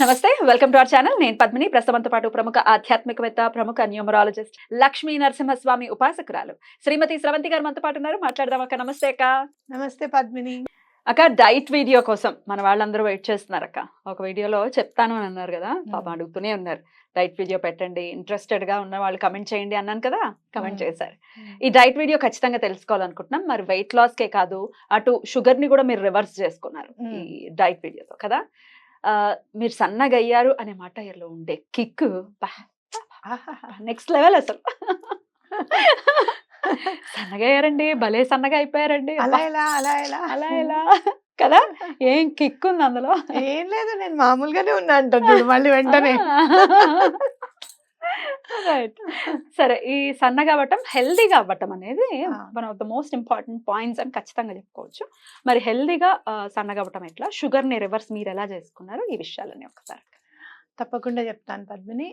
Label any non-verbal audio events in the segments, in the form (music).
నమస్తే welcome to our channel. నేను పద్మిని. ప్రస్తుతంతో పాటు ప్రముఖ ఆధ్యాత్మికవేత్త ప్రముఖ న్యూమరాలజిస్ట్ లక్ష్మీ నరసింహస్వామి ఉపాసకురాలు శ్రీమతి స్రవంతి గారు మనతో పాటు ఉన్నారు. మాట్లాడదాం అక్క. నమస్తే అక్క. నమస్తే పద్మిని. అక్క డైట్ వీడియో కోసం మన వాళ్ళందరూ వెయిట్ చేస్తున్నారు అక్క. ఒక వీడియోలో చెప్తాను అని అన్నారు కదా పాప అడుగుతూనే ఉన్నారు. డైట్ వీడియో పెట్టండి ఇంట్రెస్టెడ్గా ఉన్న వాళ్ళు కమెంట్ చేయండి అన్నాను కదా కమెంట్. చేశారు. ఈ డైట్ వీడియో ఖచ్చితంగా తెలుసుకోవాలనుకుంటున్నాం. మరి వెయిట్ లాస్ కే కాదు అటు షుగర్ని కూడా మీరు రివర్స్ చేసుకున్నారు. ఈ డైట్ వీడియోతో కదా. మీరు సన్నగా అయ్యారు అనే మాట లో ఉండే కిక్ నెక్స్ట్ లెవెల్ అసలు. సన్నగా అయ్యారండి భలే సన్నగా అయిపోయారండి. అలా ఎలా అలా ఎలా? అలా ఎలా? కదా? ఏం కిక్ ఉంది అందులో? ఏం లేదు నేను మామూలుగానే ఉన్నా చూడు మళ్ళీ వెంటనే. రైట్. సరే ఈ సన్నగా అవ్వటం హెల్దీగా అవ్వటం అనేది. One of the most important points అని ఖచ్చితంగా చెప్పుకోవచ్చు. మరి హెల్దీగా సన్నగా అవ్వటం ఎట్లా? షుగర్ని రివర్స్ మీరు ఎలా చేసుకున్నారు? ఈ విషయాలని ఒకసారి. తప్పకుండా చెప్తాను పద్మిని.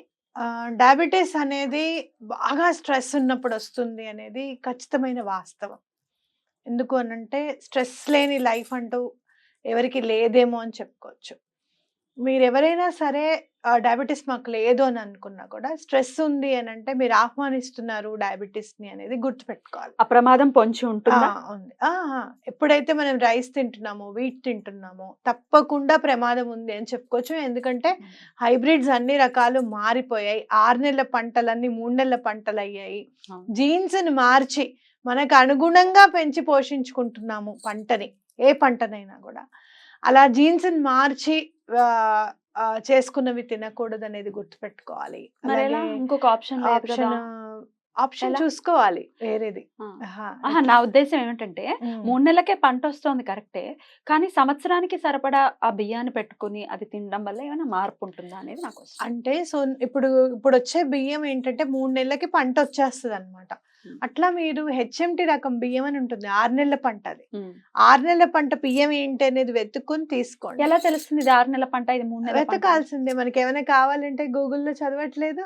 డయాబెటీస్ అనేది బాగా స్ట్రెస్ ఉన్నప్పుడు వస్తుంది అనేది ఖచ్చితమైన వాస్తవం. ఎందుకు అనంటే స్ట్రెస్ లేని లైఫ్ అంటూ ఎవరికి లేదేమో అని చెప్పుకోవచ్చు. మీరు ఎవరైనా సరే డయాబెటీస్ మాకు లేదు అని అనుకున్నా కూడా స్ట్రెస్ ఉంది అని అంటే మీరు ఆహ్వానిస్తున్నారు డయాబెటీస్ని అనేది గుర్తుపెట్టుకోవాలి. ఆ ప్రమాదం పొంచి ఉంటుందా? ఉంది. ఎప్పుడైతే మనం రైస్ తింటున్నామో వీట్ తింటున్నామో తప్పకుండా ప్రమాదం ఉంది అని చెప్పుకోవచ్చు. ఎందుకంటే హైబ్రిడ్స్ అన్ని రకాలు మారిపోయాయి. ఆరు నెలల పంటలన్నీ మూడు నెలల పంటలు అయ్యాయి. జీన్స్ని మార్చి మనకు అనుగుణంగా పెంచి పోషించుకుంటున్నాము పంటని ఏ పంటనైనా కూడా. అలా జీన్స్ని మార్చి చేసుకున్నవి తినకూడదు అనేది గుర్తుపెట్టుకోవాలి ఇంకొక ఆప్షన్ ఆప్షన్ ఆప్షన్? చూసుకోవాలి వేరేది నా ఉద్దేశం ఏమిటంటే. మూడు నెలలకే పంట వస్తుంది కరెక్టే కానీ సంవత్సరానికి సరిపడా ఆ బియ్యాన్ని పెట్టుకుని అది తినడం వల్ల ఏమైనా మార్పు ఉంటుందా అనేది నాకు. అంటే సో ఇప్పుడు ఇప్పుడు వచ్చే బియ్యం ఏంటంటే మూడు నెలలకి పంట వచ్చేస్తుంది అనమాట. అట్లా మీరు హెచ్ఎంటి రకం బియ్యం అని ఉంటుంది ఆరు నెలల పంట అది. ఆరు నెలల పంట బియ్యం ఏంటి అనేది వెతుక్కుని తీసుకోండి ఎలా తెలుస్తుంది ఇది ఆరు నెలల పంట ఇది మూడు నెలల? వెతకాల్సిందే మనకి ఏమైనా కావాలంటే గూగుల్లో చదవట్లేదు.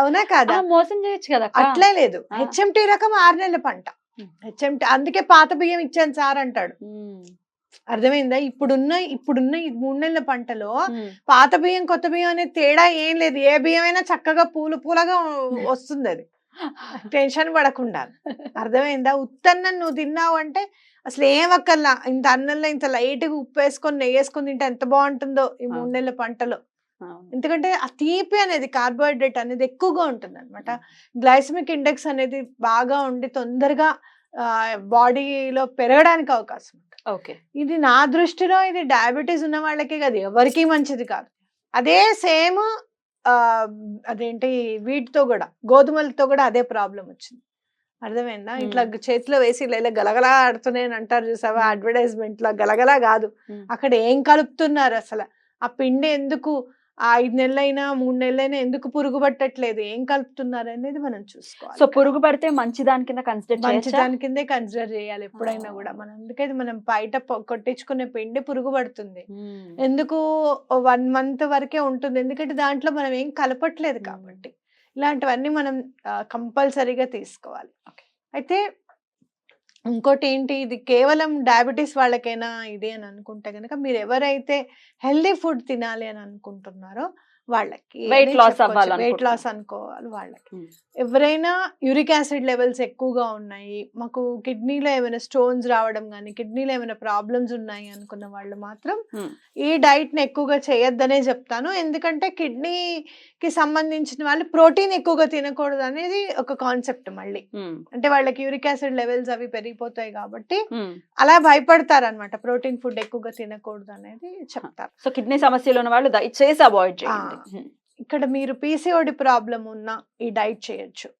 అవునా కాదా మోసం చేయొచ్చు కదా. అట్లే లేదు. హెచ్ఎంటి రకం ఆరు నెలల పంట. హెచ్ఎంటి అందుకే పాత బియ్యం ఇచ్చాను సార్ అంటాడు. అర్థమైందా ఇప్పుడున్న ఇప్పుడున్న ఈ మూడు నెలల పంటలో. పాత బియ్యం కొత్త బియ్యం అనే తేడా ఏం లేదు ఏ బియ్యం అయినా చక్కగా పూలు పూలగా వస్తుంది అది టెన్షన్ పడకుండా. అర్థమైందా? ఉత్తన్నం నువ్వు తిన్నావు అంటే అసలు ఏం అక్కర్లా? ఇంత అన్నంలో ఇంత లైట్గా ఉప్పు వేసుకొని నెయ్యి వేసుకొని తింటే ఎంత బాగుంటుందో ఈ మూడు. నెలల పంటలో. ఎందుకంటే ఆ తీపి అనేది కార్బోహైడ్రేట్ అనేది ఎక్కువగా ఉంటుంది అనమాట గ్లైసమిక్ ఇండెక్స్ అనేది బాగా ఉండి తొందరగా బాడీలో పెరగడానికి అవకాశం ఉంటుంది ఓకే. ఇది నా దృష్టిలో ఇది డయాబెటీస్ ఉన్న వాళ్ళకే కాదు ఎవరికీ మంచిది కాదు. అదే సేమ్ అదేంటి వీటితో కూడా గోధుమలతో కూడా అదే ప్రాబ్లం వచ్చింది అర్థమైందా ఇట్లా. చేతిలో వేసి ఇలా గలగలా ఆడుతున్నాయి అని అంటారు చూసావా. అడ్వర్టైజ్మెంట్లో గలగలా కాదు. అక్కడ ఏం కలుపుతున్నారు అసలు ఆ పిండి ఎందుకు ఆ ఐదు నెలలైనా మూడు నెలలైనా ఎందుకు పురుగు పట్టట్లేదు? ఏం కలుపుతున్నారు అనేది మనం చూసుకోవాలి సో పురుగు పడితే మంచి దాని కింద కన్సిడర్ మంచి దాని కిందే కన్సిడర్ చేయాలి ఎప్పుడైనా కూడా. మనం అందుకైతే మనం బయట కొట్టించుకునే పిండి పురుగు పడుతుంది. ఎందుకు వన్ మంత్ వరకే ఉంటుంది. ఎందుకంటే దాంట్లో మనం ఏం కలపట్లేదు. కాబట్టి. ఇలాంటివన్నీ మనం కంపల్సరీగా తీసుకోవాలి. అయితే ఇంకోటి ఏంటి ఇది కేవలం డయాబెటీస్ వాళ్ళకైనా ఇది అని అనుకుంటే కనుక మీరు ఎవరైతే హెల్దీ ఫుడ్ తినాలి అని అనుకుంటున్నారో వాళ్ళకి loss అవ్వాలనుకుంటున్నారు. వెయిట్ లాస్ అనుకోవాలి వాళ్ళకి మ్మ్. ఎవరైనా యూరిక్ యాసిడ్ లెవెల్స్ ఎక్కువగా ఉన్నాయి మాకు కిడ్నీలో ఏమైనా స్టోన్స్ రావడం కానీ కిడ్నీలో ఏమైనా ప్రాబ్లమ్స్ ఉన్నాయి అనుకున్న వాళ్ళు మాత్రం మ్మ్. ఈ డైట్ని ఎక్కువగా చేయొద్దనే చెప్తాను ఎందుకంటే కిడ్నీకి సంబంధించిన వాళ్ళు ప్రోటీన్ ఎక్కువగా తినకూడదు అనేది ఒక కాన్సెప్ట్ మళ్ళీ ఉమ్. అంటే వాళ్ళకి యూరిక్ యాసిడ్ లెవెల్స్ అవి పెరిగిపోతాయి కాబట్టి. అలా భయపడతారు అనమాట ప్రోటీన్ ఫుడ్ ఎక్కువగా తినకూడదు అనేది చెప్తారు సో కిడ్నీ సమస్యలు ఉన్న వాళ్ళు దయచేసి అవాయిడ్ చేయండి. ఇక్కడ మీరు పీసీఓడి ప్రాబ్లం ఉన్న ఈ డైట్ చేయొచ్చు.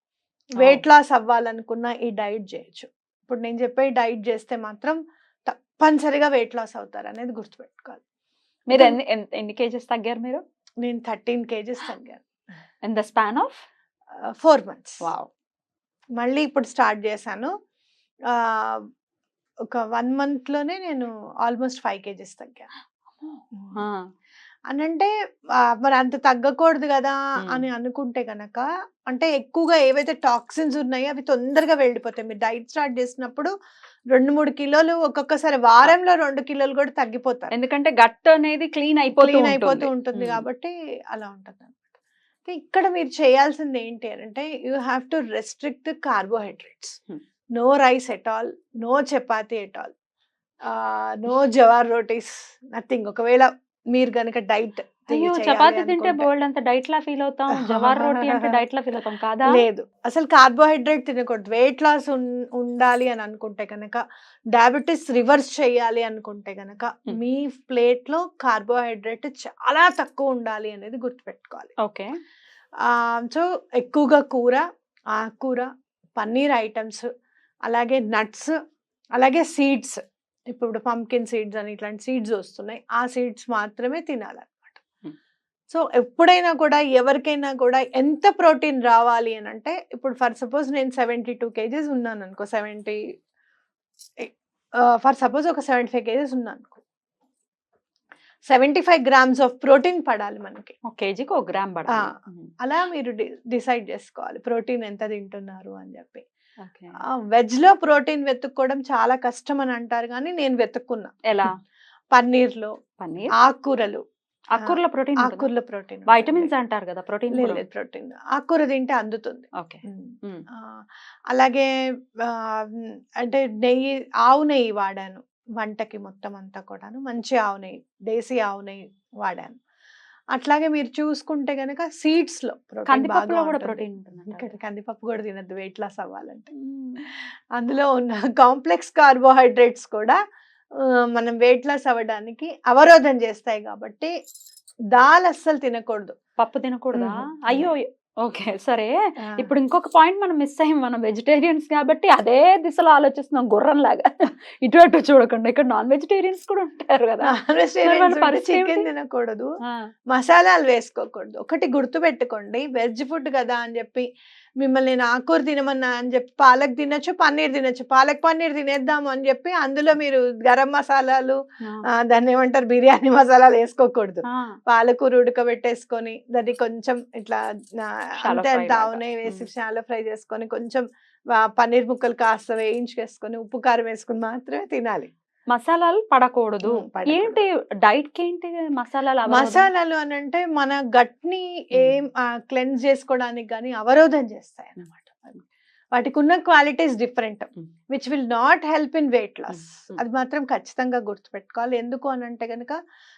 వెయిట్ లాస్ అవ్వాలనుకున్న ఈ డైట్ చేయొచ్చు. ఇప్పుడు నేను చెప్పే డైట్ చేస్తే మాత్రం తప్పనిసరిగా వెయిట్ లాస్ అవుతారు అనేది గుర్తుపెట్టుకోవాలి. మీరు ఎన్ని ఎన్- ఎన్ని కేజెస్ తగ్గారు మీరు? నేను thirteen kgs తగ్గాను. In the span of four months. Wow. మళ్ళీ ఇప్పుడు స్టార్ట్ చేశాను. ఒక వన్ మంత్లోనే నేను ఆల్మోస్ట్ ఫైవ్ కేజెస్ తగ్గాను. అని అంటే మరి అంత తగ్గకూడదు కదా. అని అనుకుంటే గనక అంటే ఎక్కువగా ఏవైతే టాక్సిన్స్ ఉన్నాయో అవి తొందరగా వెళ్ళిపోతాయి. మీరు డైట్ స్టార్ట్ చేసినప్పుడు రెండు మూడు కిలోలు ఒక్కొక్కసారి వారంలో రెండు కిలోలు కూడా తగ్గిపోతారు. ఎందుకంటే గట్ అనేది క్లీన్ అయిపోతూ క్లీన్ అయిపోతూ ఉంటుంది. కాబట్టి అలా ఉంటుంది అనమాట ఇక్కడ మీరు చేయాల్సింది ఏంటి అని అంటే you have to restrict carbohydrates. No rice at all no chapati at all no jowar rotis nothing. ఒకవేళ మీరు కనుక డైట్ అయ్యో! చపాతి తింటే బోల్డ్ అంత డైట్ లా ఫీల్ అవుతాం. జవార్ రోటీ అంటే (laughs) డైట్ లా ఫీల్ అవుతాం కాదా? లేదు. అసలు కార్బోహైడ్రేట్ తినకూడదు. వెయిట్ లాస్ ఉండాలి అని అనుకుంటే కనుక డయాబెటీస్ రివర్స్ చేయాలి అనుకుంటే కనుక. మీ ప్లేట్లో కార్బోహైడ్రేట్ చాలా తక్కువ ఉండాలి అనేది గుర్తుపెట్టుకోవాలి. ఓకే. సో ఎక్కువగా కూర ఆకుకూర పన్నీర్ ఐటమ్స్ అలాగే నట్స్ అలాగే సీడ్స్ ఇప్పుడు పంకిన్ సీడ్స్ అని ఇట్లాంటి సీడ్స్ వస్తున్నాయి. ఆ సీడ్స్ మాత్రమే తినాలన్నమాట. సో ఎప్పుడైనా కూడా ఎవరికైనా కూడా ఎంత ప్రోటీన్ రావాలి అని అంటే ఇప్పుడు ఫర్ సపోజ్ నేను సెవెంటీ టూ కేజీస్ ఉన్నాను అనుకో సెవెంటీ ఫర్ సపోజ్ ఒక సెవెంటీ ఫైవ్ కేజీస్ ఉన్నాను అనుకో seventy five grams of protein పడాలి మనకి. ఒక కేజీకి ఒక గ్రామ్. పడాలి. అలా మీరు డిసైడ్ చేసుకోవాలి. ప్రోటీన్ ఎంత తింటున్నారు అని చెప్పి. వెజ్లో ప్రోటీన్ వెతుక్కోవడం చాలా కష్టం అని అంటారు కానీ నేను వెతుక్కున్నా. ఎలా? (laughs) పన్నీర్లో పన్నీర్? ఆకుకూరలు. ఆకుకూరలో ప్రోటీన్ ఆకుకూరలో ప్రోటీన్ వైటమిన్స్ అంటారు కదా ప్రోటీన్ లేదు ప్రోటీన్. ఆకుకూర తింటే అందుతుంది. ఓకే. అలాగే అంటే నెయ్యి ఆవు నెయ్యి వాడాను. వంటకి మొత్తం అంతా కూడాను. మంచి ఆవు నెయ్యి దేశీ ఆవు నెయ్యి వాడాను. అట్లాగే మీరు చూసుకుంటే గనక సీడ్స్లో కందిపప్పులో కూడా. ప్రోటీన్ ఉంటుంది కందిపప్పు కూడా తినద్దు వెయిట్ లాస్ అవ్వాలంటే. అందులో ఉన్న కాంప్లెక్స్ కార్బోహైడ్రేట్స్ కూడా మనం వెయిట్ లాస్ అవ్వడానికి అవరోధం చేస్తాయి కాబట్టి దాల్ అస్సలు తినకూడదు. పప్పు తినకూడదా. అయ్యో ఓకే. సరే. ఇప్పుడు ఇంకొక పాయింట్ మనం మిస్ అయ్యాం. మనం వెజిటేరియన్స్ కాబట్టి అదే దిశలో ఆలోచిస్తున్నాం. గుర్రం లాగా ఇటు అటు చూడకుండా. ఇక్కడ నాన్ వెజిటేరియన్స్ కూడా ఉంటారు కదా. చికెన్? తినకూడదు. మసాలాలు వేసుకోకూడదు. ఒకటి గుర్తు పెట్టుకోండి వెజ్ ఫుడ్ కదా అని చెప్పి మిమ్మల్ని నేను ఆకూర తినమన్నా అని చెప్పి పాలక్ తినొచ్చు పన్నీర్ తినొచ్చు. పాలక్ పన్నీర్ తినేద్దాము అని చెప్పి అందులో మీరు గరం మసాలాలు దాన్ని ఏమంటారు బిర్యానీ మసాలాలు వేసుకోకూడదు. పాలకూర ఉడకబెట్టేసుకొని దాన్ని కొంచెం ఇట్లా Shallow అంతే. ఆవునే వేసి. చాలా ఫ్రై చేసుకొని కొంచెం పన్నీర్ ముక్కలు కాస్త వేయించుకేసుకొని ఉప్పు కారం వేసుకొని మాత్రమే తినాలి. మసాలాలు పడకూడదు. ఏంటి డైట్కి ఏంటి మసాలాలు? మసాలాలు అని అంటే మన గట్ని ఏం క్లెన్స్ చేసుకోవడానికి కానీ అవరోధం చేస్తాయి అన్నమాట వాటికి ఉన్న qualities different. Which will not help in weight loss. అది మాత్రం ఖచ్చితంగా గుర్తుపెట్టుకోవాలి ఎందుకు అని అంటే కనుక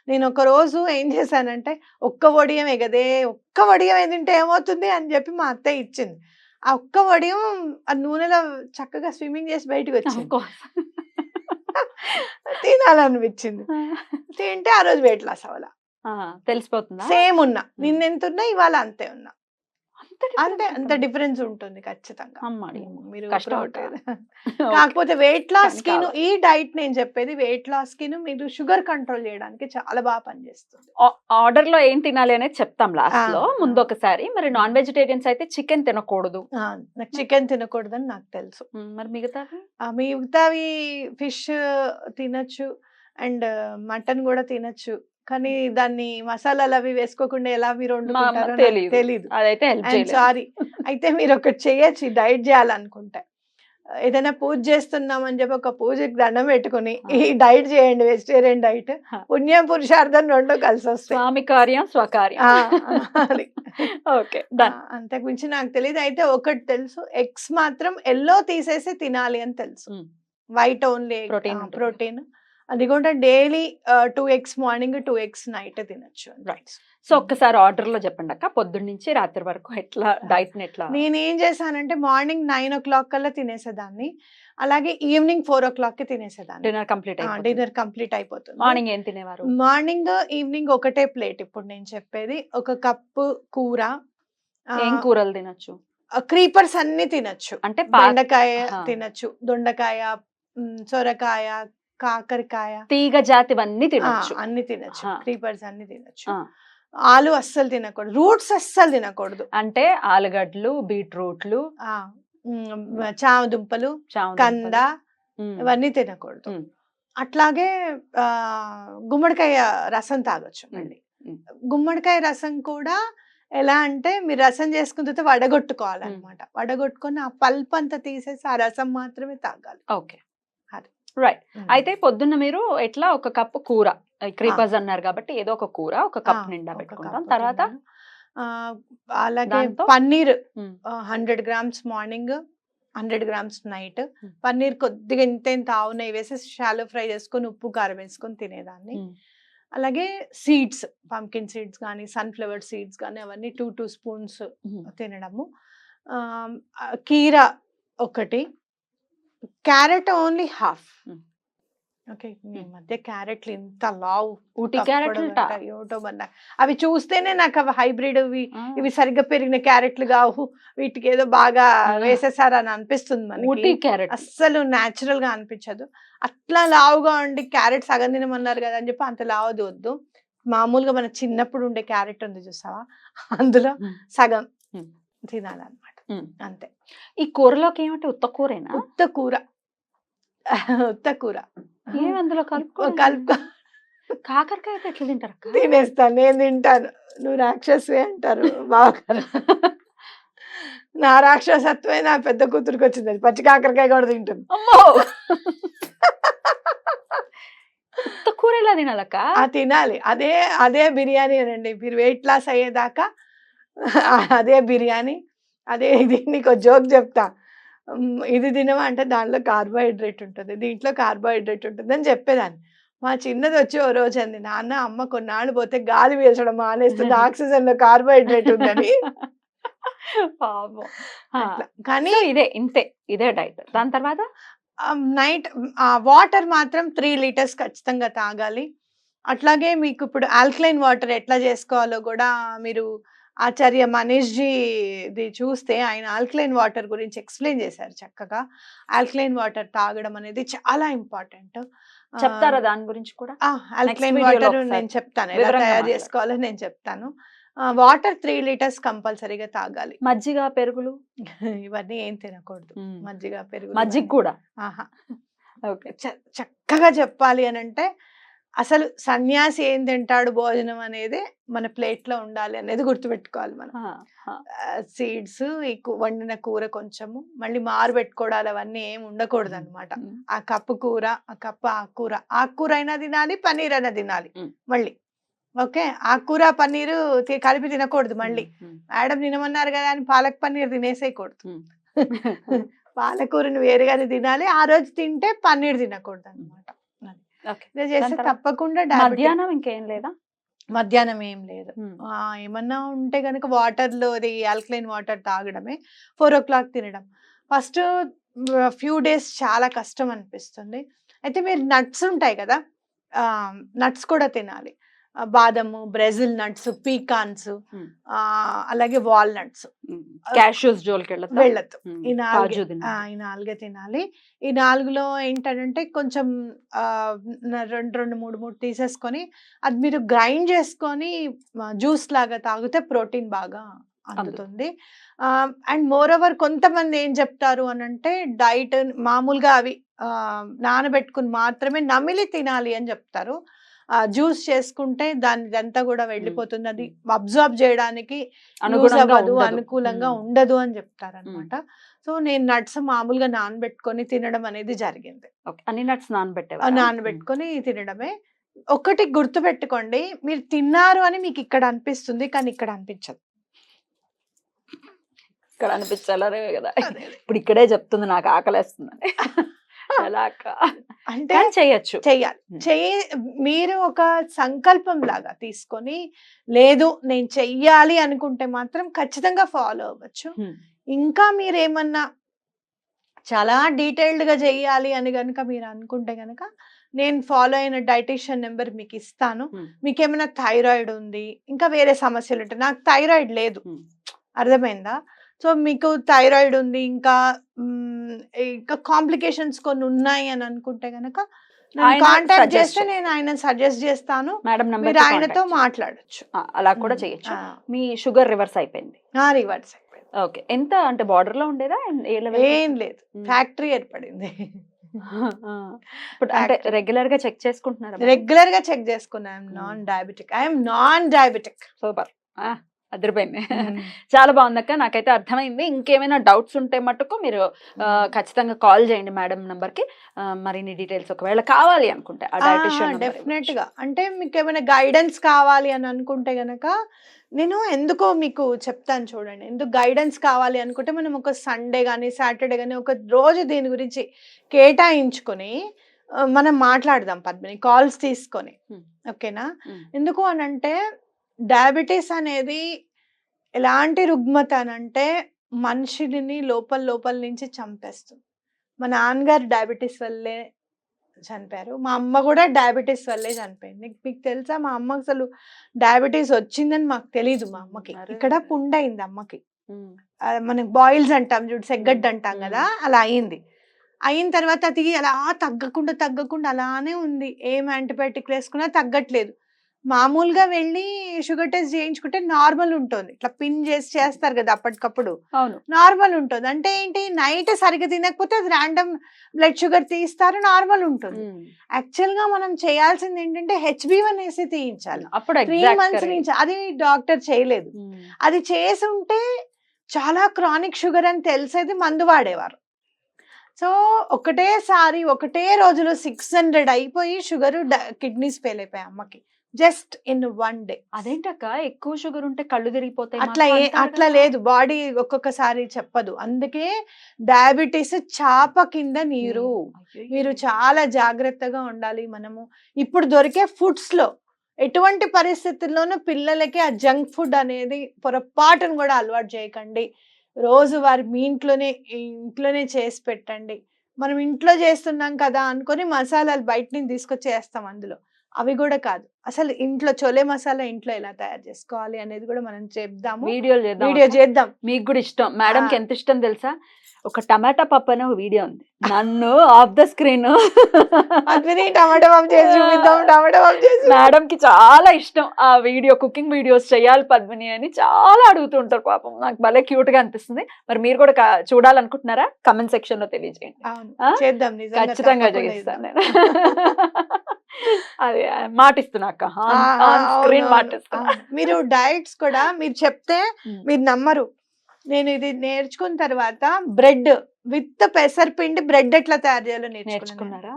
నేను ఒక రోజు ఏం చేశానంటే ఒక్క వడియం ఎగదే ఒక్క వడియం తింటే ఏమవుతుంది అని చెప్పి మా అత్తయ్య ఇచ్చింది ఆ ఒక్క వడియం ఆ నూనెలో చక్కగా స్విమ్మింగ్ చేసి బయటకు (laughs) వచ్చింది. తినాలనిపించింది. తింటే ఆ రోజు వెయిట్ లాస్ అవ్వాల. తెలిసిపోతుందా? సేమ్ ఉన్నా. నిన్న ఎంత ఉన్నా ఇవాళ అంతే ఉన్నా. అంత అంతే? డిఫరెన్స్ ఉంటుంది. ఖచ్చితంగా. అమ్మాడి. మీరు. (laughs) కాకపోతే వెయిట్ లాస్కి. ఈ డైట్ నేను చెప్పేది వెయిట్ లాస్కి మీరు షుగర్ కంట్రోల్ చేయడానికి చాలా బాగా పనిచేస్తుంది. ఆర్డర్లో ఏం తినాలి అనేది చెప్తాం లాస్ట్లో. ముందు ఒకసారి మరి నాన్ వెజిటేరియన్స్ అయితే చికెన్ తినకూడదు. నాకు చికెన్ తినకూడదని నాకు తెలుసు. మరి మిగతా మిగతావి ఫిష్ తినొచ్చు అండ్ మటన్ కూడా తినొచ్చు. కానీ దాన్ని మసాలాలు అవి వేసుకోకుండా ఎలా మీరు వండుకుంటారో అదైతే చేయలేదు. సారీ అయితే మీరు ఒకటి చేయొచ్చు డైట్ చేయాలనుకుంటే. ఏదైనా పూజ చేస్తున్నాం అని చెప్పి ఒక పూజకి దండం పెట్టుకుని. ఈ డైట్ చేయండి వెజిటేరియన్ డైట్. పుణ్యం పురుషార్థం రెండు కలిసి వస్తాయి. స్వామి కార్యం స్వకార్యం. ఓకే అంతకు మించి నాకు తెలియదు అయితే ఒకటి తెలుసు ఎగ్స్ మాత్రం ఎల్లో తీసేసి తినాలి అని తెలుసు. వైట్ ఓన్లీ ఉంటుంది. ప్రోటీన్. అది కూడా daily two eggs morning two eggs night తినొచ్చు రైట్ సో ఒక్కసారి ఆర్డర్లో చెప్పండి అక్క. పొద్దున్న నుంచి రాత్రి వరకు ఎట్లా డైట్ ఎట్లా నేను ఏం చేశానంటే మార్నింగ్ నైన్ ఓ క్లాక్ కల్లా తినేసేదాన్ని. అలాగే ఈవినింగ్ ఫోర్ ఓ క్లాక్కి తినేసేదాన్ని. డిన్నర్ కంప్లీట్ అయిపోతుంది. డిన్నర్ కంప్లీట్ అయిపోతుంది. మార్నింగ్ ఏం తినేవారు? మార్నింగ్ ఈవినింగ్ ఒకటే ప్లేట్ ఇప్పుడు నేను చెప్పేది. ఒక కప్పు కూర ఏం కూరలు తినొచ్చు? క్రీపర్స్ అన్ని తినొచ్చు. అంటే బెండకాయ. తినొచ్చు. దొండకాయ సొరకాయ కాకరకాయ. తీగ జాతివన్నీ ఆ, తినొచ్చు. అన్ని తినొచ్చు. క్రీపర్స్ అన్ని తినొచ్చు. ఆలు అస్సలు తినకూడదు. రూట్స్ అస్సలు తినకూడదు. అంటే ఆలుగడ్డలు బీట్రూట్లు. చామ కంద ఇవన్నీ తినకూడదు. అట్లాగే గుమ్మడికాయ రసం తాగొచ్చు ఉమ్. గుమ్మడికాయ రసం కూడా ఎలా అంటే మీరు రసం చేసుకున్న తర్వాత వడగొట్టుకోవాలన్నమాట. వడగొట్టుకొని ఆ పల్ప్ అంతా తీసేసి ఆ రసం మాత్రమే తాగాలి. ఓకే. రైట్ అయితే పొద్దున్న మీరు ఎట్లా ఒక కప్పు కూర క్రీపర్స్ అన్నారు కాబట్టి ఏదో ఒక కూర ఒక కప్ నిండా పెట్టుకుంటాం. తర్వాత అలాగే? Paneer hundred grams morning hundred grams night. Paneer కొద్దిగా ఇంత ఇంత ఆవు నెయ్యి వేసి షాలో ఫ్రై చేసుకొని ఉప్పు కారం వేసుకొని తినేదాన్ని. అలాగే సీడ్స్ పంకిన్ సీడ్స్ కానీ సన్ఫ్లవర్ సీడ్స్ కానీ అవన్నీ టూ టూ స్పూన్స్. తినడము. కీర ఒకటి క్యారెట్ ఓన్లీ హాఫ్. ఓకే. ఈ. మధ్య క్యారెట్లు ఇంత లావు ఊటీ క్యారెట్లు యూట్యూబ్ అన్న అవి చూస్తేనే నాకు అవి హైబ్రిడ్ ఇవి ఇవి సరిగ్గా పెరిగిన క్యారెట్లు కావు. వీటికి ఏదో బాగా. వేసేసారని అనిపిస్తుంది ఊటీ మనకి క్యారెట్. అస్సలు న్యాచురల్గా అనిపించదు. అట్లా లావుగా ఉండి క్యారెట్ సగం తినమన్నారు కదా అని చెప్పి అంత లావుది వద్దు. మామూలుగా మన చిన్నప్పుడు ఉండే క్యారెట్ ఉంది చూసావా? అందులో సగం. తినాలన్నమాట. అంతే. ఈ కూరలోకి ఏమంటే ఉత్త కూరేనా? ఉత్త కూర. (laughs) ఉత్త కూర. ఏం అందులో కలుపుకో కలుపు (laughs) కాకరకాయ అయితే ఎట్లా తింటారు? తినేస్తాను నేను తింటాను. నువ్వు రాక్షసి అంటారు బావగారు. (laughs) నా రాక్షసత్వమే నా పెద్ద కూతురికి వచ్చింది. అది పచ్చి కాకరకాయ కూడా తింటుంది. అమ్మో! కూర ఎలా తినాలక్క? ఆ తినాలి. అదే అదే బిర్యానీ అండి మీరు వెయిట్ లాస్ అయ్యేదాకా అదే బిర్యానీ. అదే (laughs) ఇది నీకు జోక్ చెప్తా. ఇది తినవా అంటే దాంట్లో కార్బోహైడ్రేట్ ఉంటుంది. దీంట్లో కార్బోహైడ్రేట్ ఉంటుంది అని చెప్పేదాన్ని. మా చిన్నది వచ్చి ఓ రోజు అంది నాన్న అమ్మ కొన్నాళ్ళు పోతే గాలి పీల్చడం మానేస్తుంది (laughs) ఆక్సిజన్లో కార్బోహైడ్రేట్ ఉందని. (laughs) పాపం. కానీ ఇదే ఇంతే ఇదే డైట్. దాని తర్వాత? నైట్ వాటర్ మాత్రం త్రీ లీటర్స్ ఖచ్చితంగా తాగాలి. అట్లాగే మీకు ఇప్పుడు ఆల్కలైన్ వాటర్ ఎట్లా చేసుకోవాలో కూడా మీరు ఆచార్య మనీష్ జీది చూస్తే ఆయన ఆల్కలైన్ వాటర్ గురించి ఎక్స్ప్లెయిన్ చేశారు చక్కగా. ఆల్కలైన్ వాటర్ తాగడం అనేది చాలా ఇంపార్టెంట్. చెప్తారా దాని గురించి కూడా? ఆల్కలైన్ వాటర్ నేను చెప్తాను. ఎలా తయారు. చేసుకోవాలో నేను చెప్తాను. వాటర్ త్రీ లీటర్స్ కంపల్సరీగా తాగాలి. మజ్జిగ పెరుగులు? (laughs) ఇవన్నీ ఏం తినకూడదు. మజ్జిగ పెరుగు మజ్జిగ కూడా? ఆహా. ఓకే. చక్కగా చెప్పాలి అని అంటే అసలు సన్యాసి ఏం తింటాడు భోజనం అనేది మన ప్లేట్లో ఉండాలి అనేది గుర్తుపెట్టుకోవాలి మనం. సీడ్స్ ఈ వండిన కూర కొంచెము మళ్ళీ మారు పెట్టుకోవడాలు అవన్నీ ఏం ఉండకూడదు అనమాట ఆ కప్పు కూర ఆ కప్పు ఆకుకూర ఆకుకూర అయినా తినాలి పన్నీర్ అయినా తినాలి. మళ్ళీ. ఓకే? ఆకుకూర పన్నీరు కలిపి తినకూడదు మళ్ళీ. మేడం తినమన్నారు కదా అని పాలక్ పన్నీర్ తినేసేయకూడదు. (laughs) పాలకూరని వేరుగానే తినాలి ఆ రోజు తింటే పన్నీర్ తినకూడదు అనమాట ఇలా చేస్తే తప్పకుండా మధ్యాహ్నం ఇంకేం లేదా? మధ్యాహ్నం ఏం లేదు. ఏమన్నా ఉంటే కనుక వాటర్లో అది ఆల్కలైన్ వాటర్ తాగడమే ఫోర్ ఓ క్లాక్ తినడం. ఫస్ట్ ఫ్యూ డేస్ చాలా కష్టం అనిపిస్తుంది. అయితే మీరు నట్స్ ఉంటాయి కదా నట్స్ కూడా తినాలి. బాదము బ్రెజిల్ నట్స్ పీకాన్స్. అలాగే వాల్నట్స్. క్యాష్యూస్ జోలికి ఉమ్, ఈ నాలుగే. ఈ నాలుగే తినాలి. ఈ నాలుగులో ఏంటంటే కొంచెం రెండు రెండు మూడు మూడు తీసేసుకొని అది మీరు గ్రైండ్ చేసుకొని జ్యూస్ లాగా తాగితే ప్రోటీన్ బాగా అందుతుంది. అండ్ మోర్ ఓవర్ కొంతమంది ఏం చెప్తారు అని అంటే డైట్ మామూలుగా అవి నానబెట్టుకుని మాత్రమే నమిలి తినాలి అని చెప్తారు. జ్యూస్ చేసుకుంటే దాని ఇదంతా కూడా వెళ్ళిపోతుంది. అది అబ్జర్వ్ చేయడానికి అవ్వదు. అనుకూలంగా ఉండదు అని చెప్తారు అనమాట సో నేను నట్స్ మామూలుగా నానబెట్టుకొని తినడం అనేది జరిగింది. అన్ని నట్స్ ఆ నానబెట్టేవా నానబెట్టుకొని తినడమే. ఒకటి గుర్తు పెట్టుకోండి మీరు తిన్నారు అని మీకు ఇక్కడ అనిపిస్తుంది కానీ ఇక్కడ అనిపించదు. ఇక్కడ అనిపించాలనే కదా. ఇప్పుడు ఇక్కడే చెప్తుంది నాకు అక్క? (laughs) (laughs) అంటే కానీ చెయ్యొచ్చు చెయ్యాలి. చెయ్యి మీరు ఒక సంకల్పం లాగా తీసుకొని లేదు నేను చెయ్యాలి అనుకుంటే మాత్రం ఖచ్చితంగా ఫాలో అవ్వచ్చు. ఇంకా మీరు ఏమన్నా చాలా డీటెయిల్డ్గా చెయ్యాలి అని గనుక మీరు అనుకుంటే గనుక నేను ఫాలో అయిన డైటీషియన్ నెంబర్ మీకు ఇస్తాను. మీకు ఏమైనా థైరాయిడ్ ఉంది ఇంకా వేరే సమస్యలు ఉంటాయి నాకు థైరాయిడ్ లేదు. అర్థమైందా? సో మీకు థైరాయిడ్ ఉంది ఇంకా ఇంకా కాంప్లికేషన్స్ కొన్ని ఉన్నాయి అని అనుకుంటే గనక ఆయన కాంటాక్ట్ చేస్తే. నేను ఆయన సజెస్ట్ చేస్తాను. మేడం మీరు ఆయనతో మాట్లాడొచ్చు. అలా కూడా చేయొచ్చు. మీ షుగర్ రివర్స్ అయిపోయింది. రివర్స్ అయిపోయింది. ఓకే. ఎంత అంటే బార్డర్లో ఉండేదా ఏ లేదు. ఫ్యాక్టరీ ఏర్పడింది. అంటే. రెగ్యులర్గా చెక్ చేసుకుంటున్నారా రెగ్యులర్గా చెక్ చేసుకున్నాను non diabetic. I'm non diabetic. Super. అదిరిపోయింది. (laughs) చాలా బాగుందక్క. నాకైతే అర్థమైంది. ఇంకేమైనా డౌట్స్ ఉంటే మటుకు మీరు ఖచ్చితంగా కాల్ చేయండి మేడం నంబర్కి ఆ, మరిన్ని డీటెయిల్స్ ఒకవేళ కావాలి అనుకుంటే ఆ డైటిషియన్ డెఫినెట్గా అంటే మీకు ఏమైనా గైడెన్స్ కావాలి అని అనుకుంటే గనక నేను ఎందుకో మీకు చెప్తాను చూడండి. ఎందుకు గైడెన్స్ కావాలి అనుకుంటే మనం ఒక సండే కానీ సాటర్డే కానీ ఒక రోజు దీని గురించి కేటాయించుకొని మనం మాట్లాడదాం పద్మిని కాల్స్ తీసుకొని. ఓకేనా. ఎందుకు అని అంటే డయాబెటీస్ అనేది ఎలాంటి రుగ్మత అని అంటే మనిషిని లోపల లోపల నుంచి చంపేస్తుంది. మా నాన్నగారు డయాబెటీస్ వల్లే చనిపోయారు. మా అమ్మ కూడా డయాబెటీస్ వల్లే చనిపోయింది. మీకు తెలుసా? మా అమ్మ అసలు డయాబెటీస్ వచ్చిందని మాకు తెలియదు మా అమ్మకి. ఇక్కడ పుండైంది అమ్మకి. మనకి బాయిల్స్ అంటాం చూడు సెగ్గడ్డ అంటాం కదా! అలా అయింది. అయిన తర్వాత అది అలా తగ్గకుండా తగ్గకుండా అలానే ఉంది. ఏం యాంటీబయాటిక్ వేసుకున్నా తగ్గట్లేదు. మామూలుగా వెళ్ళి షుగర్ టెస్ట్ చేయించుకుంటే నార్మల్ ఉంటుంది. ఇట్లా పిన్ చేసి చేస్తారు కదా అప్పటికప్పుడు. అవును. నార్మల్ ఉంటుంది. అంటే ఏంటి? నైట్ సరిగ్గా తినకపోతే అది ర్యాండమ్ బ్లడ్ షుగర్ తీస్తారు నార్మల్ ఉంటుంది. యాక్చువల్గా మనం చేయాల్సింది ఏంటంటే హెచ్బి వన్ వేసి తీయించాలి. అప్పుడు త్రీ మంత్స్. నుంచి అది డాక్టర్ చేయలేదు. అది చేసి ఉంటే చాలా క్రానిక్ షుగర్ అని తెలిసేది మందు వాడేవారు. సో ఒకటేసారి ఒకటే రోజులో సిక్స్ హండ్రెడ్ అయిపోయి షుగర్ కిడ్నీస్ ఫెయిల్ అయిపోయాయి అమ్మకి. Just in one day. అదేంటక్క? ఎక్కువ షుగర్ ఉంటే కళ్ళు తిరిగిపోతాయి అట్లా అట్లా. లేదు. బాడీ ఒక్కొక్కసారి చెప్పదు. అందుకే డయాబెటీస్ చాప కింద నీరు. మీరు చాలా జాగ్రత్తగా ఉండాలి మనము. ఇప్పుడు దొరికే ఫుడ్స్లో ఎటువంటి పరిస్థితుల్లోనూ పిల్లలకి ఆ జంక్ ఫుడ్ అనేది పొరపాటును కూడా అలవాటు చేయకండి. రోజు వారి మీ ఇంట్లోనే ఇంట్లోనే చేసి పెట్టండి. మనం ఇంట్లో చేస్తున్నాం కదా అనుకొని మసాలాలు బయట నుంచి తీసుకొచ్చి వేస్తాం అందులో. అవి కూడా కాదు. అసలు ఇంట్లో చోలే మసాలా ఇంట్లో ఎలా తయారు చేసుకోవాలి అనేది కూడా మనం చెప్దాము. వీడియోలు చేద్దాం వీడియో. చేద్దాం. మీకు కూడా ఇష్టం. మేడం కి. ఎంత ఇష్టం తెలుసా? ఒక టమాటా పప్పు అనే ఒక వీడియో ఉంది. (laughs) నన్ను off the screen. Tomato pump చేసి (laughs) టమాటో పంప్ చేసి మేడం కి చాలా ఇష్టం. ఆ వీడియో కుకింగ్ వీడియోస్ చేయాలి పద్మిని అని చాలా అడుగుతుంటారు పాపం. నాకు భలే క్యూట్గా అనిపిస్తుంది. మరి మీరు కూడా చూడాలనుకుంటున్నారా? కమెంట్ సెక్షన్లో తెలియజేయండి ఖచ్చితంగా చేస్తాను. నేను. (laughs) అదే మాటిస్తున్నా అక్క. ఆ, ఆ, స్క్రీన్ అవును, మాటిస్తున్నా. మీరు డైట్స్ కూడా మీరు చెప్తే. మీరు నమ్మరు. నేను ఇది నేర్చుకున్న తర్వాత బ్రెడ్. విత్ పెసరపిండి బ్రెడ్ ఎట్లా తయారు చేయాలో నేర్చుకున్నారా?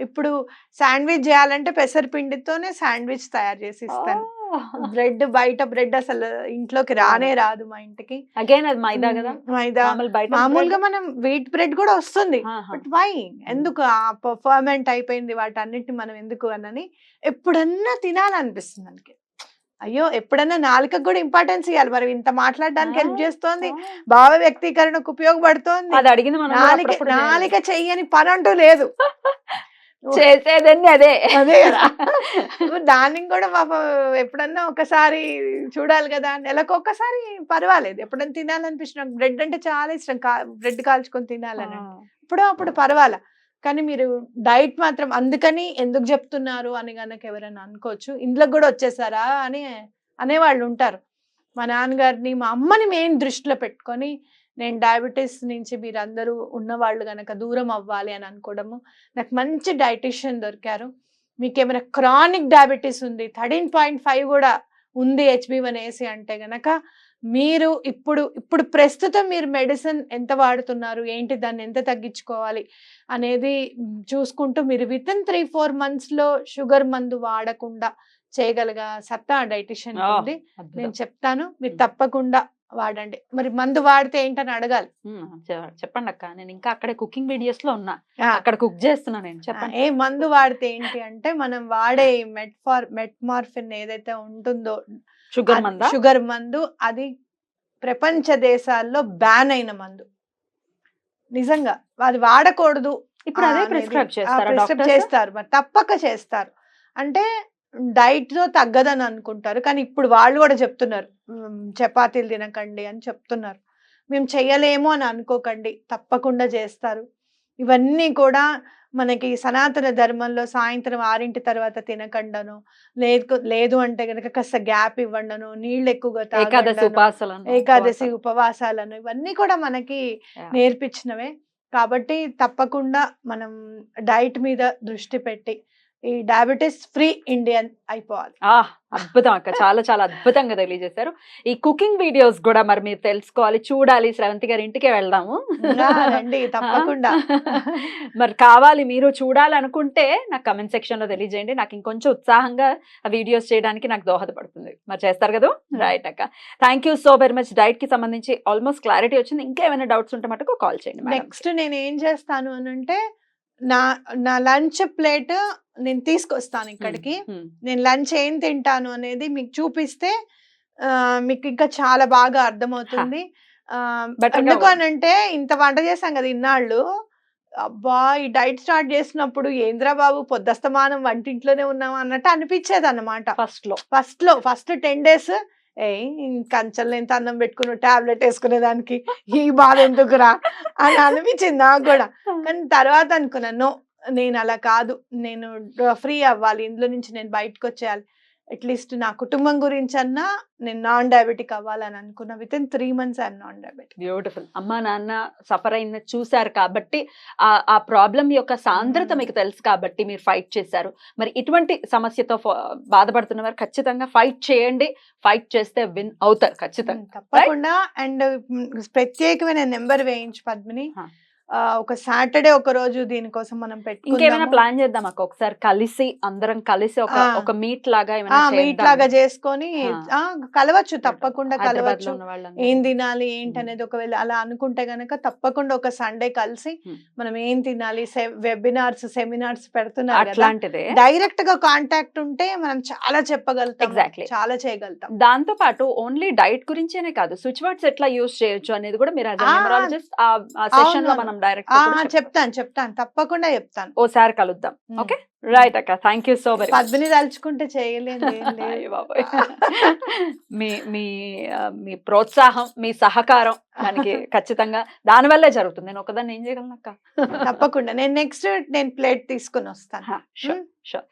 ఇప్పుడు శాండ్విచ్ చేయాలంటే పెసరపిండితోనే శాండ్విచ్ తయారు చేసి ఇస్తాను. (laughs) బ్రెడ్ బయట బ్రెడ్ అసలు ఇంట్లోకి రానే రాదు మా ఇంటికి. అగైన్ అది మైదా కదా? మైదా. మామూలుగా మనం వీట్ బ్రెడ్ కూడా వస్తుంది. But why? ఎందుకు ఆ పర్ఫార్మెంట్ అయిపోయింది వాటన్నిటిని మనం ఎందుకు అనని ఎప్పుడన్నా తినాలనిపిస్తుంది మనకి. అయ్యో ఎప్పుడన్నా నాలుకకు కూడా ఇంపార్టెన్స్ ఇవ్వాలి మరి ఇంత మాట్లాడడానికి హెల్ప్ చేస్తోంది. భావ వ్యక్తీకరణకు ఉపయోగపడుతోంది. నాలిక చెయ్యని పని అంటూ లేదు. (laughs) చేసేదండి అదే. అదే కదా. దానికి కూడా పాపం ఎప్పుడన్నా ఒకసారి చూడాలి కదా నెలకు ఒక్కసారి పర్వాలేదు. ఎప్పుడన్నా తినాలనిపించిన బ్రెడ్ అంటే చాలా ఇష్టం. బ్రెడ్ కాల్చుకొని తినాలని. ఇప్పుడు అప్పుడు పర్వాలా. కానీ మీరు డైట్ మాత్రం అందుకని ఎందుకు చెప్తున్నారు అని కనుక ఎవరైనా అనుకోవచ్చు. ఇంట్లో కూడా వచ్చేసారా అని అనేవాళ్ళు ఉంటారు. మా నాన్నగారిని మా అమ్మని మెయిన్ దృష్టిలో పెట్టుకొని నేను డయాబెటీస్ నుంచి మీరందరూ ఉన్నవాళ్ళు కనుక దూరం అవ్వాలి అని అనుకోవడము నాకు మంచి డైటిషియన్ దొరికారు మీకు ఏమైనా క్రానిక్ డయాబెటీస్ ఉంది థర్టీన్ పాయింట్ ఫైవ్ కూడా ఉంది హెచ్బి వన్ ఏసీ అంటే గనక మీరు ఇప్పుడు ఇప్పుడు ప్రస్తుతం మీరు మెడిసిన్ ఎంత వాడుతున్నారు ఏంటి దాన్ని ఎంత తగ్గించుకోవాలి అనేది చూసుకుంటూ మీరు విత్ ఇన్ త్రీ ఫోర్ మంత్స్లో షుగర్ మందు వాడకుండా చేయగలిగా సత్తా డైటిషియన్ ఉంది. నేను చెప్తాను మీరు. తప్పకుండా వాడండి. మరి మందు వాడితే ఏంటని అడగాలి. చెప్పండి అక్క నేను ఇంకా అక్కడే కుకింగ్ వీడియోస్లో ఉన్నా అక్కడ కుక్ చేస్తున్నా నేను. చెప్పండి. ఏ మందు వాడితే ఏంటి అంటే మనం వాడే మెట్ఫార్ మెట్మార్ఫిన్ ఏదైతే ఉంటుందో షుగర్ మందా? షుగర్ మందు అది ప్రపంచ దేశాల్లో బ్యాన్ అయిన మందు. నిజంగా. అది వాడకూడదు ఇప్పుడు అదే ప్రిస్క్రైబ్ చేస్తారు. మరి తప్పక చేస్తారు. అంటే డైట్తో తగ్గదని అనుకుంటారు. కానీ ఇప్పుడు వాళ్ళు కూడా చెప్తున్నారు. "ఉమ్, చపాతీలు తినకండి అని చెప్తున్నారు. మేము చెయ్యలేము అని అనుకోకండి. తప్పకుండా చేస్తారు. ఇవన్నీ కూడా మనకి సనాతన ధర్మంలో సాయంత్రం ఆరింటి తర్వాత తినకండను లేదు లేదు అంటే గనక కాస్త గ్యాప్ ఇవ్వండను నీళ్ళు ఎక్కువగా ఏకాదశి ఉపాసలను ఏకాదశి ఉపవాసాలను ఇవన్నీ కూడా మనకి. నేర్పించినవే. కాబట్టి తప్పకుండా మనం డైట్ మీద దృష్టి పెట్టి ఈ డయాబెటీస్ ఫ్రీ ఇండియన్ అయిపోవాలి. అద్భుతం అక్క. చాలా చాలా అద్భుతంగా తెలియజేశారు. ఈ కుకింగ్ వీడియోస్ కూడా మరి మీరు తెలుసుకోవాలి చూడాలి. శ్రవంతి గారి ఇంటికే వెళ్దాము. తప్పకుండా. మరి కావాలి మీరు చూడాలనుకుంటే నాకు కమెంట్ సెక్షన్లో తెలియజేయండి. నాకు ఇంకొంచెం ఉత్సాహంగా ఆ వీడియోస్ చేయడానికి నాకు దోహదపడుతుంది. మరి చేస్తారు కదా? రైట్ అక్క. Thank you so very much డైట్కి సంబంధించి ఆల్మోస్ట్ క్లారిటీ వచ్చింది. ఇంకా ఏమైనా డౌట్స్ ఉంటే మటుకు కాల్ చేయండి నెక్స్ట్ నేను ఏం చేస్తాను అని అంటే నా నా లంచ్ ప్లేట్ నేను తీసుకొస్తాను ఇక్కడికి. నేను లంచ్ ఏం తింటాను అనేది మీకు చూపిస్తే మీకు ఇంకా చాలా బాగా అర్థమవుతుంది. ఎందుకు. అని అంటే ఇంత వంట చేశాం కదా ఇన్నాళ్ళు. అబ్బా! ఈ డైట్ స్టార్ట్ చేసినప్పుడు ఏంద్రా బాబు పొద్దస్తమానం వంటింట్లోనే ఉన్నాం అన్నట్టు అనిపించేది అన్నమాట ఫస్ట్లో ఫస్ట్లో ఫస్ట్ టెన్ డేస్ ఏ కంచెలు ఎంత అన్నం పెట్టుకుని టాబ్లెట్ వేసుకునేదానికి ఈ బాధ ఎందుకురా? అని అనిపించింది నాకు కూడా. కానీ తర్వాత అనుకున్నాను నేను అలా కాదు. నేను ఫ్రీ అవ్వాలి. ఇందులో నుంచి నేను బయటకు వచ్చేయాలి అట్లీస్ట్ నా కుటుంబం గురించి అన్నా నేను నాన్ డయాబెటిక్ అవ్వాలని అనుకున్నా with in three months I'm non diabetic beautiful అమ్మా నాన్న సఫర్ అయిన చూశారు కాబట్టి ఆ ఆ ప్రాబ్లం యొక్క సాంద్రత Mm. మీకు తెలుసు కాబట్టి మీరు ఫైట్ చేశారు. మరి ఇటువంటి సమస్యతో బాధపడుతున్న వారు ఖచ్చితంగా ఫైట్ చేయండి. ఫైట్ చేస్తే విన్ అవుతారు ఖచ్చితంగా. తప్పకుండా. అండ్ ప్రత్యేకమైన నెంబర్ వేయించు పద్మిని. ఒక సాటర్డే ఒక రోజు దీనికోసం మనం ఇంకేమైనా. ప్లాన్ చేద్దాం అక్క ఒకసారి కలిసి అందరం కలిసి ఒక. ఒక మీట్ లాగా మీట్ లాగా చేసుకొని కలవచ్చు తప్పకుండా కలవచ్చు. ఏం తినాలి ఏంటి. అనేది ఒకవేళ అలా అనుకుంటే గనక తప్పకుండా ఒక సండే కలిసి. మనం ఏం తినాలి వెబినార్స్ సెమినార్స్ పెడుతున్నారు అట్లాంటిదే డైరెక్ట్గా కాంటాక్ట్ ఉంటే మనం చాలా చెప్పగలుగుతాం Exactly. చాలా చేయగలుగుతాం దాంతో పాటు ఓన్లీ డైట్ గురించేనే కాదు స్విచ్ వర్డ్స్ ఎట్లా యూజ్ చేయొచ్చు అనేది కూడా మీరు సెషన్లో. మనం డైరెక్ట్ చెప్తాను చెప్తాను. తప్పకుండా చెప్తాను. ఓసారి కలుద్దాం. ఓకే? రైట్ అక్క. Thank you so very Padmini తలుచుకుంటే చేయలేదు. (laughs) మీ మీ మీ ప్రోత్సాహం మీ సహకారం మనకి (laughs) ఖచ్చితంగా దాని వల్లే జరుగుతుంది. నేను ఒకదాన్ని ఏం చేయగలను అక్క? తప్పకుండా. నేను నెక్స్ట్ నేను ప్లేట్ తీసుకుని వస్తాను. Sure sure.